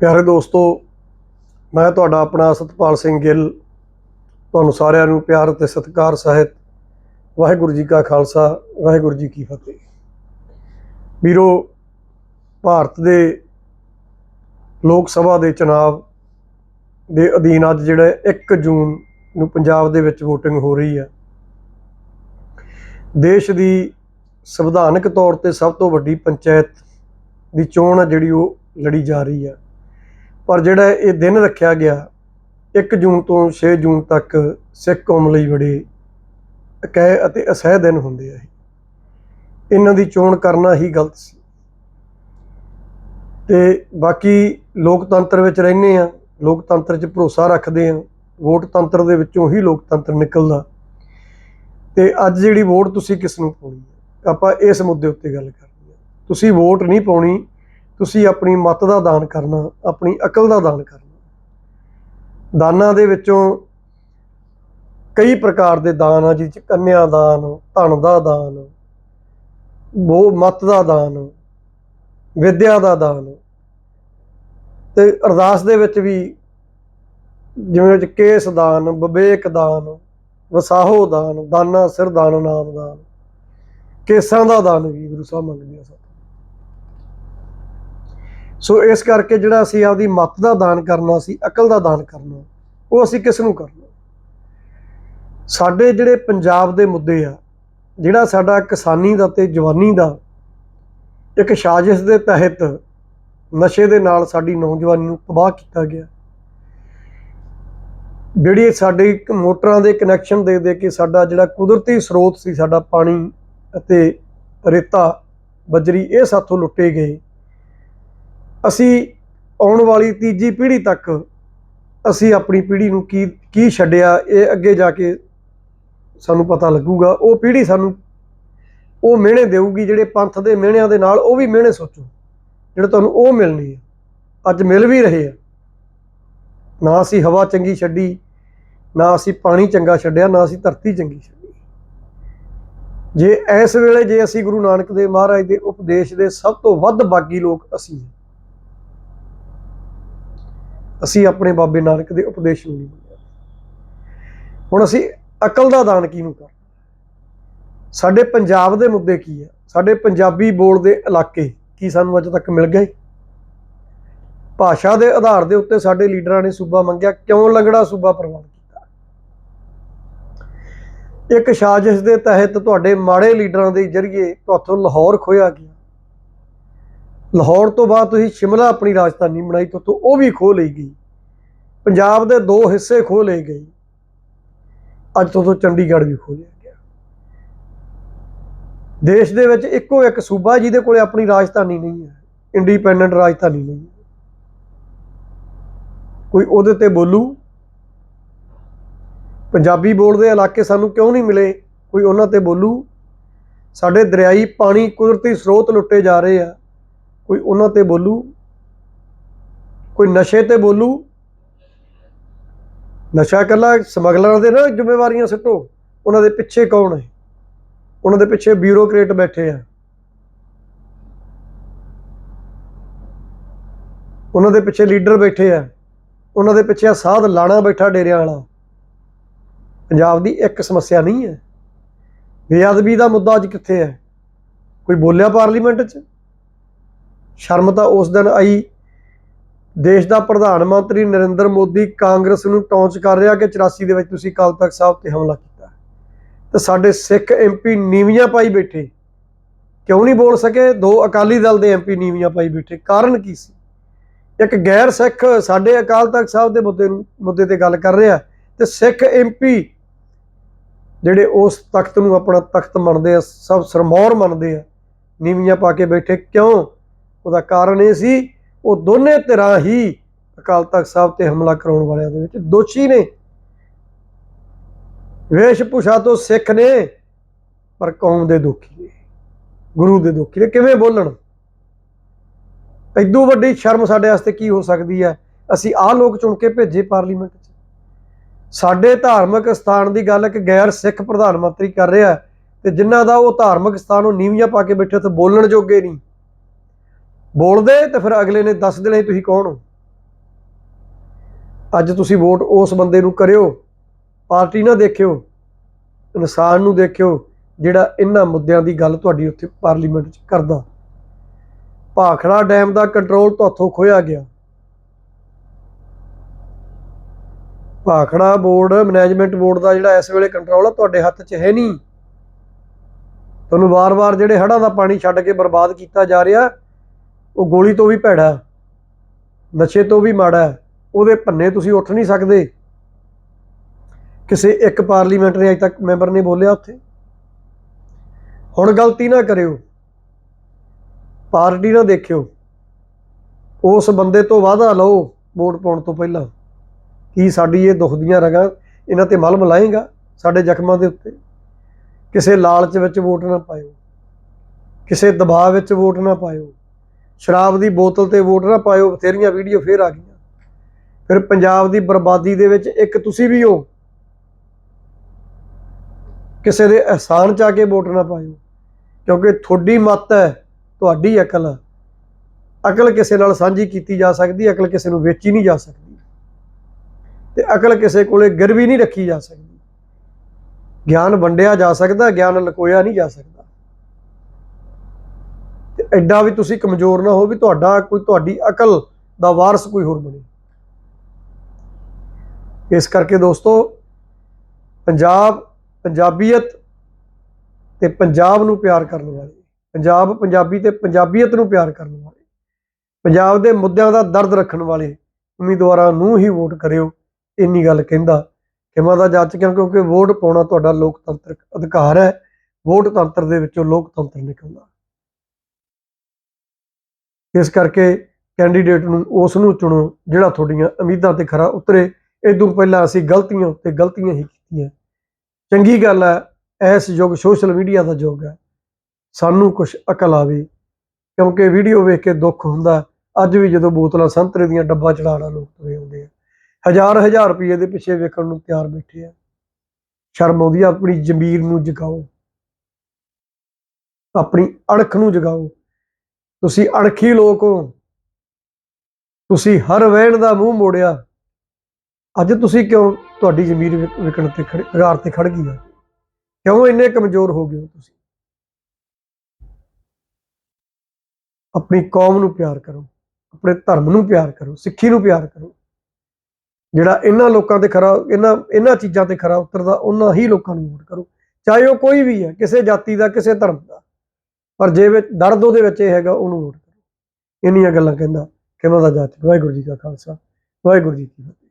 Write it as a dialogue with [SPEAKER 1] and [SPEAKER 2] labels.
[SPEAKER 1] ਪਿਆਰੇ ਦੋਸਤੋ, ਮੈਂ ਤੁਹਾਡਾ ਆਪਣਾ ਸਤਪਾਲ ਸਿੰਘ ਗਿੱਲ ਤੁਹਾਨੂੰ ਸਾਰਿਆਂ ਨੂੰ ਪਿਆਰ ਅਤੇ ਸਤਿਕਾਰ ਸਹਿਤ ਵਾਹਿਗੁਰੂ ਜੀ ਕਾ ਖਾਲਸਾ, ਵਾਹਿਗੁਰੂ ਜੀ ਕੀ ਫਤਿਹ। ਵੀਰੋ, ਭਾਰਤ ਦੇ ਲੋਕ ਸਭਾ ਦੇ ਚੁਣਾਵ ਦੇ ਅਧੀਨ ਅੱਜ ਜਿਹੜਾ 1 ਜੂਨ ਨੂੰ ਪੰਜਾਬ ਦੇ ਵਿੱਚ VOTING ਹੋ ਰਹੀ ਹੈ। ਦੇਸ਼ ਦੀ ਸੰਵਿਧਾਨਕ ਤੌਰ ਤੇ ਸਭ ਤੋਂ ਵੱਡੀ ਪੰਚਾਇਤ ਦੀ ਚੋਣ ਹੈ ਜਿਹੜੀ ਉਹ ਲੜੀ ਜਾ ਰਹੀ ਹੈ। ਪਰ ਜਿਹੜਾ ਇਹ ਦਿਨ ਰੱਖਿਆ ਗਿਆ 1 ਜੂਨ ਤੋਂ 6 ਜੂਨ ਤੱਕ ਸਿੱਖ ਕੌਮ ਲਈ ਬੜੇ ਅਕੈ ਅਤੇ ਅਸਹਿ ਦਿਨ ਹੁੰਦੇ ਆ ਇਹਨਾਂ ਦੀ ਚੋਣ ਕਰਨਾ ਹੀ ਗਲਤ ਸੀ। ਤੇ ਬਾਕੀ ਲੋਕਤੰਤਰ ਵਿੱਚ ਰਹਿੰਦੇ ਆ, ਲੋਕਤੰਤਰ 'ਚ ਭਰੋਸਾ ਰੱਖਦੇ ਆ, ਵੋਟ ਤੰਤਰ ਦੇ ਵਿੱਚੋਂ ਹੀ ਲੋਕਤੰਤਰ ਨਿਕਲਦਾ। ਤੇ ਅੱਜ ਜਿਹੜੀ ਵੋਟ ਤੁਸੀਂ ਕਿਸ ਨੂੰ ਪਾਉਣੀ ਹੈ ਆਪਾਂ ਇਸ ਮੁੱਦੇ ਉੱਤੇ ਗੱਲ ਕਰਨੀ ਹੈ ਤੁਸੀਂ ਵੋਟ ਨਹੀਂ ਪਾਉਣੀ ਤੁਸੀਂ ਆਪਣੀ ਮਤ ਦਾ ਦਾਨ ਕਰਨਾ, ਆਪਣੀ ਅਕਲ ਦਾ ਦਾਨ ਕਰਨਾ। ਦਾਨਾਂ ਦੇ ਵਿੱਚੋਂ ਕਈ ਪ੍ਰਕਾਰ ਦੇ ਦਾਨ ਆ ਜਿਸ ਚ ਕੰਨਿਆ ਦਾਨ, ਧਨ ਦਾ ਦਾਨ ਉਹ ਮਤ ਦਾ ਦਾਨ, ਵਿਦਿਆ ਦਾ ਦਾਨ। ਤੇ ਅਰਦਾਸ ਦੇ ਵਿੱਚ ਵੀ ਜਿਵੇਂ ਚ ਕੇਸ ਦਾਨ, ਵਿਵੇਕ ਦਾਨ, ਵਸਾਹੋ ਦਾਨ, ਦਾਨਾ ਸਿਰ ਦਾਨ ਨਾਮ ਦਾਨ। ਕੇਸਾਂ ਦਾ ਦਾਨ ਵੀ ਗੁਰੂ ਸਾਹਿਬ ਮੰਗਦੇ ਆ ਸੋ ਇਸ ਕਰਕੇ ਜਿਹੜਾ ਅਸੀਂ ਆਪਦੀ ਮੱਤ ਦਾ ਦਾਨ ਕਰਨਾ ਸੀ, ਅਕਲ ਦਾ ਦਾਨ ਕਰਨਾ, ਉਹ ਅਸੀਂ ਕਿਸ ਨੂੰ ਕਰਨਾ? ਸਾਡੇ ਜਿਹੜੇ ਪੰਜਾਬ ਦੇ ਮੁੱਦੇ ਆ, ਜਿਹੜਾ ਸਾਡਾ ਕਿਸਾਨੀ ਦਾ ਤੇ ਜਵਾਨੀ ਦਾ, ਇੱਕ ਸਾਜ਼ਿਸ਼ ਦੇ ਤਹਿਤ ਨਸ਼ੇ ਦੇ ਨਾਲ ਸਾਡੀ ਨੌਜਵਾਨੀ ਨੂੰ ਤਬਾਹ ਕੀਤਾ ਗਿਆ। ਜਿਹੜੀ ਸਾਡੀ ਮੋਟਰਾਂ ਦੇ ਕਨੈਕਸ਼ਨ ਦੇ ਦੇ ਕੇ ਸਾਡਾ ਜਿਹੜਾ ਕੁਦਰਤੀ ਸਰੋਤ ਸੀ, ਸਾਡਾ ਪਾਣੀ ਅਤੇ ਰੇਤਾ, ਬਜਰੀ, ਇਹ ਸਾਥੋਂ ਲੁੱਟੇ ਗਏ। ਅਸੀਂ ਆਉਣ ਵਾਲੀ ਤੀਜੀ ਪੀੜ੍ਹੀ ਤੱਕ ਅਸੀਂ ਆਪਣੀ ਪੀੜ੍ਹੀ ਨੂੰ ਕੀ ਕੀ ਛੱਡਿਆ, ਇਹ ਅੱਗੇ ਜਾ ਕੇ ਸਾਨੂੰ ਪਤਾ ਲੱਗੂਗਾ। ਉਹ ਪੀੜ੍ਹੀ ਸਾਨੂੰ, ਉਹ ਮਿਹਣੇ ਦੇਊਗੀ ਜਿਹੜੇ ਪੰਥ ਦੇ ਮਿਹਣਿਆਂ ਦੇ ਨਾਲ ਉਹ ਵੀ ਮਿਹਣੇ ਸੋਚੋ, ਜਿਹੜੇ ਤੁਹਾਨੂੰ ਉਹ ਮਿਲਣੀ ਹੈ ਅੱਜ ਮਿਲ ਵੀ ਰਹੇ ਆ। ਨਾ ਅਸੀਂ ਹਵਾ ਚੰਗੀ ਛੱਡੀ, ਨਾ ਅਸੀਂ ਪਾਣੀ ਚੰਗਾ ਛੱਡਿਆ, ਨਾ ਅਸੀਂ ਧਰਤੀ ਚੰਗੀ ਛੱਡੀ। ਜੇ ਇਸ ਵੇਲੇ ਜੇ ਅਸੀਂ ਗੁਰੂ ਨਾਨਕ ਦੇਵ ਮਹਾਰਾਜ ਦੇ ਉਪਦੇਸ਼ ਦੇ ਸਭ ਤੋਂ ਵੱਧ ਬਾਗੀ ਲੋਕ ਅਸੀਂ ਹਾਂ ਅਸੀਂ ਆਪਣੇ ਬਾਬੇ ਨਾਨਕ ਦੇ ਉਪਦੇਸ਼ ਨੂੰ ਨਹੀਂ ਮੰਨਿਆ। ਹੁਣ ਅਸੀਂ ਅਕਲ ਦਾ ਦਾਨ ਕਿਹਨੂੰ ਕਰ ਸਾਡੇ ਪੰਜਾਬ ਦੇ ਮੁੱਦੇ ਕੀ ਆ? ਸਾਡੇ ਪੰਜਾਬੀ ਬੋਲਦੇ ਇਲਾਕੇ ਕੀ ਸਾਨੂੰ ਅੱਜ ਤੱਕ ਮਿਲ ਗਏ? ਭਾਸ਼ਾ ਦੇ ਆਧਾਰ ਦੇ ਉੱਤੇ ਸਾਡੇ ਲੀਡਰਾਂ ਨੇ ਸੂਬਾ ਮੰਗਿਆ, ਕਿਉਂ ਲੰਗੜਾ ਸੂਬਾ ਪ੍ਰਵਾਨ ਕੀਤਾ? ਇੱਕ ਸਾਜ਼ਿਸ਼ ਦੇ ਤਹਿਤ ਤੁਹਾਡੇ ਮਾੜੇ ਲੀਡਰਾਂ ਦੇ ਜ਼ਰੀਏ ਤੁਹਾਥੋਂ ਲਾਹੌਰ ਖੋਇਆ ਗਿਆ। ਲਾਹੌਰ ਤੋਂ ਬਾਅਦ ਤੁਸੀਂ ਸ਼ਿਮਲਾ ਆਪਣੀ ਰਾਜਧਾਨੀ ਬਣਾਈ, ਤੋਂ ਉਹ ਵੀ ਖੋਹ ਲਈ ਗਈ। ਪੰਜਾਬ ਦੇ ਦੋ ਹਿੱਸੇ ਖੋਹ ਲਏ ਗਏ। ਅੱਜ ਤੋਂ ਚੰਡੀਗੜ੍ਹ ਵੀ ਖੋਹ ਲਿਆ ਗਿਆ। ਦੇਸ਼ ਦੇ ਵਿੱਚ ਇੱਕੋ ਇੱਕ ਸੂਬਾ ਜਿਹਦੇ ਕੋਲੇ ਆਪਣੀ ਰਾਜਧਾਨੀ ਨਹੀਂ ਹੈ, ਇੰਡੀਪੈਂਡੈਂਟ ਰਾਜਧਾਨੀ ਨਹੀਂ ਹੈ। ਕੋਈ ਉਹਦੇ ਤੇ ਬੋਲੂ? ਪੰਜਾਬੀ ਬੋਲਦੇ ਇਲਾਕੇ ਸਾਨੂੰ ਕਿਉਂ ਨਹੀਂ ਮਿਲੇ? ਕੋਈ ਉਹਨਾਂ ਤੇ ਬੋਲੂ? ਸਾਡੇ ਦਰਿਆਈ ਪਾਣੀ ਕੁਦਰਤੀ ਸਰੋਤ ਲੁੱਟੇ ਜਾ ਰਹੇ ਆ। ਕੋਈ ਉਹਨਾਂ ਤੇ ਬੋਲੂ? ਕੋਈ ਨਸ਼ੇ ਤੇ ਬੋਲੂ? ਨਸ਼ਾ ਕੱਲਾ ਸਮਗਲਰਾਂ ਦੇ ਨਾ ਜ਼ਿੰਮੇਵਾਰੀਆਂ ਸਿੱਟੋ। ਉਹਨਾਂ ਦੇ ਪਿੱਛੇ ਕੌਣ ਹੈ? ਉਹਨਾਂ ਦੇ ਪਿੱਛੇ ਬਿਊਰੋਕਰੇਟ ਬੈਠੇ ਆ। ਉਹਨਾਂ ਦੇ ਪਿੱਛੇ ਲੀਡਰ ਬੈਠੇ ਆ। ਉਹਨਾਂ ਦੇ ਪਿੱਛੇ ਆ ਸਾਧ ਲਾਣਾ ਬੈਠਾ ਡੇਰਿਆਂ ਵਾਲਾ। ਪੰਜਾਬ ਦੀ ਇੱਕ ਸਮੱਸਿਆ ਨਹੀਂ ਹੈ। ਬੇਅਦਬੀ ਦਾ ਮੁੱਦਾ ਅੱਜ ਕਿੱਥੇ ਹੈ? ਕੋਈ ਬੋਲਿਆ ਪਾਰਲੀਮੈਂਟ 'ਚ? ਸ਼ਰਮ ਤਾਂ ਉਸ ਦਿਨ ਆਈ। ਦੇਸ਼ ਦਾ ਪ੍ਰਧਾਨ ਮੰਤਰੀ ਨਰਿੰਦਰ ਮੋਦੀ ਕਾਂਗਰਸ ਨੂੰ ਟੌਂਚ ਕਰ ਰਿਹਾ ਕਿ 84 ਦੇ ਵਿੱਚ ਤੁਸੀਂ ਅਕਾਲ ਤਖਤ ਸਾਹਿਬ ਤੇ ਹਮਲਾ ਕੀਤਾ। ਤੇ ਸਾਡੇ ਸਿੱਖ ਐਮਪੀ ਨੀਵੀਆਂ ਪਾਈ ਬੈਠੇ। ਕਿਉਂ ਨਹੀਂ ਬੋਲ ਸਕੇ? ਦੋ ਅਕਾਲੀ ਦਲ ਦੇ ਐਮਪੀ ਨੀਵੀਆਂ ਪਾਈ ਬੈਠੇ। ਕਾਰਨ ਕੀ ਸੀ? ਇੱਕ ਗੈਰ ਸਿੱਖ ਸਾਡੇ ਅਕਾਲ ਤਖਤ ਸਾਹਿਬ ਦੇ ਮੁੱਦੇ ਨੂੰ ਮੁੱਦੇ ਤੇ ਗੱਲ ਕਰ ਰਿਹਾ। ਤੇ ਸਿੱਖ ਐਮਪੀ ਜਿਹੜੇ ਉਸ ਤਖਤ ਨੂੰ ਆਪਣਾ ਤਖਤ ਮੰਨਦੇ ਆ, ਸਭ ਸਰਮੌਰ ਮੰਨਦੇ ਆ, ਨੀਵੀਆਂ ਪਾ ਕੇ ਬੈਠੇ। ਕਿਉਂ? ਉਹਦਾ ਕਾਰਨ ਇਹ ਸੀ, ਉਹ ਦੋਨੇ ਧਿਰਾਂ ਹੀ ਅਕਾਲ ਤਖਤ ਸਾਹਿਬ ਤੇ ਹਮਲਾ ਕਰਾਉਣ ਵਾਲਿਆਂ ਦੇ ਵਿੱਚ ਦੋਸ਼ੀ ਨੇ। ਵੇਸ਼ ਭੂਸ਼ਾ ਤੋਂ ਸਿੱਖ ਨੇ, ਪਰ ਕੌਮ ਦੇ ਦੁਖੀ ਨੇ, ਗੁਰੂ ਦੇ ਦੁਖੀ ਨੇ। ਕਿਵੇਂ ਬੋਲਣ? ਐਦੂ ਵੱਡੀ ਸ਼ਰਮ ਸਾਡੇ ਵਾਸਤੇ ਕੀ ਹੋ ਸਕਦੀ ਹੈ? ਅਸੀਂ ਆਹ ਲੋਕ ਚੁਣ ਕੇ ਭੇਜੇ ਪਾਰਲੀਮੈਂਟ 'ਚ। ਸਾਡੇ ਧਾਰਮਿਕ ਸਥਾਨ ਦੀ ਗੱਲ ਇੱਕ ਗੈਰ ਸਿੱਖ ਪ੍ਰਧਾਨ ਮੰਤਰੀ ਕਰ ਰਿਹਾ ਤੇ ਜਿਨ੍ਹਾਂ ਦਾ ਉਹ ਧਾਰਮਿਕ ਸਥਾਨ ਉਹ ਨੀਵੀਆਂ ਪਾ ਕੇ ਬੈਠੇ ਉੱਥੇ ਬੋਲਣ ਜੋਗੇ ਨਹੀਂ। ਬੋਲਦੇ ਤੇ ਫਿਰ ਅਗਲੇ ਨੇ ਦੱਸ ਦੇਣਾ ਸੀ ਤੁਸੀਂ ਕੌਣ ਹੋ। ਅੱਜ ਤੁਸੀਂ ਵੋਟ ਉਸ ਬੰਦੇ ਨੂੰ ਕਰਿਓ, ਪਾਰਟੀ ਨਾ ਦੇਖਿਓ, ਇਨਸਾਨ ਨੂੰ ਦੇਖਿਓ, ਜਿਹੜਾ ਇਹਨਾਂ ਮੁੱਦਿਆਂ ਦੀ ਗੱਲ ਤੁਹਾਡੀ ਉੱਥੇ ਪਾਰਲੀਮੈਂਟ 'ਚ ਕਰਦਾ। ਭਾਖੜਾ ਡੈਮ ਦਾ ਕੰਟਰੋਲ ਤੁਹਾਥੋਂ ਖੋਇਆ ਗਿਆ। ਭਾਖੜਾ ਬੋਰਡ, ਮੈਨੇਜਮੈਂਟ ਬੋਰਡ ਦਾ ਜਿਹੜਾ ਇਸ ਵੇਲੇ ਕੰਟਰੋਲ ਆ, ਤੁਹਾਡੇ ਹੱਥ 'ਚ ਹੈ ਨਹੀਂ। ਤੁਹਾਨੂੰ ਵਾਰ-ਵਾਰ ਜਿਹੜੇ ਹੜ੍ਹਾਂ ਦਾ ਪਾਣੀ ਛੱਡ ਕੇ ਬਰਬਾਦ ਕੀਤਾ ਜਾ ਰਿਹਾ ਉਹ ਗੋਲੀ ਤੋਂ ਵੀ ਭੈੜਾ ਨਸ਼ੇ ਤੋਂ ਵੀ ਮਾੜਾ ਉਹਦੇ ਭੰਨੇ ਤੁਸੀਂ ਉੱਠ ਨਹੀਂ ਸਕਦੇ। ਕਿਸੇ ਇੱਕ ਪਾਰਲੀਮੈਂਟ ਨੇ ਅਜੇ ਤੱਕ ਮੈਂਬਰ ਨੇ ਬੋਲਿਆ ਉੱਥੇ। ਹੁਣ ਗਲਤੀ ਨਾ ਕਰਿਓ। ਪਾਰਟੀ ਨਾ ਦੇਖਿਓ। ਉਸ ਬੰਦੇ ਤੋਂ ਵਾਅਦਾ ਲਓ ਵੋਟ ਪਾਉਣ ਤੋਂ ਪਹਿਲਾਂ। ਕੀ ਸਾਡੀ ਇਹ ਦੁੱਖ ਦੀਆਂ ਰਗਾਂ ਇਹਨਾਂ ਤੇ ਮਲਮ ਲਾਏਗਾ ਸਾਡੇ ਜ਼ਖਮਾਂ ਦੇ ਉੱਤੇ? ਕਿਸੇ ਲਾਲਚ ਵਿੱਚ ਵੋਟ ਨਾ ਪਾਇਓ। ਕਿਸੇ ਦਬਾਅ ਵਿੱਚ ਵੋਟ ਨਾ ਪਾਇਓ। ਸ਼ਰਾਬ ਦੀ ਬੋਤਲ ਤੇ ਵੋਟ ਨਾ ਪਾਇਓ, ਬਥੇਰੀਆਂ ਵੀਡੀਓ ਫੇਰ ਆ ਗਈਆਂ। ਫਿਰ ਪੰਜਾਬ ਦੀ ਬਰਬਾਦੀ ਦੇ ਵਿੱਚ ਇੱਕ ਤੁਸੀਂ ਵੀ ਹੋ। ਕਿਸੇ ਦੇ ਅਹਿਸਾਨ ਚ ਆ ਕੇ ਵੋਟ ਨਾ ਪਾਇਓ। ਕਿਉਂਕਿ ਤੁਹਾਡੀ ਮੱਤ ਹੈ, ਤੁਹਾਡੀ ਅਕਲ ਹੈ। ਅਕਲ ਕਿਸੇ ਨਾਲ ਸਾਂਝੀ ਕੀਤੀ ਜਾ ਸਕਦੀ, ਅਕਲ ਕਿਸੇ ਨੂੰ ਵੇਚੀ ਨਹੀਂ ਜਾ ਸਕਦੀ। ਤੇ ਅਕਲ ਕਿਸੇ ਕੋਲੇ ਗਿਰਵੀ ਨਹੀਂ ਰੱਖੀ ਜਾ ਸਕਦੀ। ਗਿਆਨ ਵੰਡਿਆ ਜਾ ਸਕਦਾ, ਗਿਆਨ ਲਕੋਇਆ ਨਹੀਂ ਜਾ ਸਕਦਾ। ਐਡਾ ਵੀ ਤੁਸੀਂ ਕਮਜ਼ੋਰ ਨਾ ਹੋ ਵੀ ਤੁਹਾਡਾ ਕੋਈ ਤੁਹਾਡੀ ਅਕਲ ਦਾ ਵਾਰਸ ਕੋਈ ਹੋਰ ਬਣੇ। ਇਸ ਕਰਕੇ ਦੋਸਤੋ, ਪੰਜਾਬ ਪੰਜਾਬੀਅਤ ਤੇ ਪੰਜਾਬ ਨੂੰ ਪਿਆਰ ਕਰਨ ਵਾਲੇ, ਪੰਜਾਬ ਪੰਜਾਬੀ ਤੇ ਪੰਜਾਬੀਅਤ ਨੂੰ ਪਿਆਰ ਕਰਨ ਵਾਲੇ, ਪੰਜਾਬ ਦੇ ਮੁੱਦਿਆਂ ਦਾ ਦਰਦ ਰੱਖਣ ਵਾਲੇ ਉਮੀਦਵਾਰਾਂ ਨੂੰ ਹੀ ਵੋਟ ਕਰਿਓ, ਇੰਨੀ ਗੱਲ ਕਹਿੰਦਾ। ਕਿ ਦਾ ਤਾਂ ਜੱਜ ਕਿਉਂਕਿ ਵੋਟ ਪਾਉਣਾ ਤੁਹਾਡਾ ਲੋਕਤੰਤਰਕ ਅਧਿਕਾਰ ਹੈ, ਵੋਟ ਤੰਤਰ ਦੇ ਵਿੱਚੋਂ ਲੋਕਤੰਤਰ ਨਿਕਲਦਾ। ਇਸ ਕਰਕੇ ਕੈਂਡੀਡੇਟ ਨੂੰ ਉਸ ਨੂੰ ਚੁਣੋ ਜਿਹੜਾ ਤੁਹਾਡੀਆਂ ਉਮੀਦਾਂ ਤੇ ਖਰਾ ਉਤਰੇ। ਇਦੋਂ ਪਹਿਲਾਂ ਅਸੀਂ ਗਲਤੀਆਂ ਉੱਤੇ ਗਲਤੀਆਂ ਹੀ ਕੀਤੀਆਂ। ਚੰਗੀ ਗੱਲ ਹੈ, ਇਸ ਯੁੱਗ ਸੋਸ਼ਲ ਮੀਡੀਆ ਦਾ ਯੁੱਗ ਹੈ। ਸਾਨੂੰ ਕੁਝ ਅਕਲ ਆਵੇ, ਕਿਉਂਕਿ ਵੀਡੀਓ ਵੇਖ ਕੇ ਦੁੱਖ ਹੁੰਦਾ। ਅੱਜ ਵੀ ਜਦੋਂ ਬੋਤਲਾਂ ਸੰਤਰੇ ਦੀਆਂ ਡੱਬਾ ਚੜਾਣਾ ਲੋਕ ਤੁਰੇ ਹੁੰਦੇ ਆ। ਹਜ਼ਾਰ ਹਜ਼ਾਰ ਰੁਪਏ ਦੇ ਪਿੱਛੇ ਵੇਖਣ ਨੂੰ ਤਿਆਰ ਬੈਠੇ ਆ। ਸ਼ਰਮ ਆਉਂਦੀ ਆ, ਆਪਣੀ ਜ਼ਮੀਰ ਨੂੰ ਜਗਾਓ। ਆਪਣੀ ਅਣਖ ਨੂੰ ਜਗਾਓ। ਤੁਸੀਂ ਅਣਖੀ ਲੋਕ ਹੋ। ਤੁਸੀਂ ਹਰ ਵਹਿਣ ਦਾ ਮੂੰਹ ਮੋੜਿਆ। ਅੱਜ ਤੁਸੀਂ ਕਿਉਂ ਤੁਹਾਡੀ ਜ਼ਮੀਰ ਵਿਕ- ਵਿਕਣ ਤੇ ਖੜ ਘਾਰ ਤੇ ਖੜ ਗਈ ਆ ਕਿਉਂ ਇੰਨੇ ਕਮਜ਼ੋਰ ਹੋ ਗਏ ਹੋ ਤੁਸੀਂ? ਆਪਣੀ ਕੌਮ ਨੂੰ ਪਿਆਰ ਕਰੋ, ਆਪਣੇ ਧਰਮ ਨੂੰ ਪਿਆਰ ਕਰੋ, ਸਿੱਖੀ ਨੂੰ ਪਿਆਰ ਕਰੋ। ਜਿਹੜਾ ਇਹਨਾਂ ਲੋਕਾਂ ਤੇ ਖਰਾ, ਇਹਨਾਂ ਇਹਨਾਂ ਚੀਜ਼ਾਂ ਤੇ ਖਰਾ ਉਤਰਦਾ, ਉਹਨਾਂ ਹੀ ਲੋਕਾਂ ਨੂੰ ਵੋਟ ਕਰੋ। ਚਾਹੇ ਉਹ ਕੋਈ ਵੀ ਹੈ, ਕਿਸੇ ਜਾਤੀ ਦਾ, ਕਿਸੇ ਧਰਮ ਦਾ। ਪਰ ਜੇ ਵਿੱਚ ਦਰਦ ਉਹਦੇ ਵਿੱਚ ਇਹ ਹੈਗਾ, ਉਹਨੂੰ ਵੋਟ ਕਰੋ। ਇੰਨੀਆਂ ਗੱਲਾਂ ਕਹਿੰਦਾ ਕਿਵੇਂ ਦਾ ਜਾਤ ਵਾਹਿਗੁਰੂ ਜੀ ਕਾ ਖਾਲਸਾ, ਵਾਹਿਗੁਰੂ ਜੀ ਕੀ ਫਤਿਹ।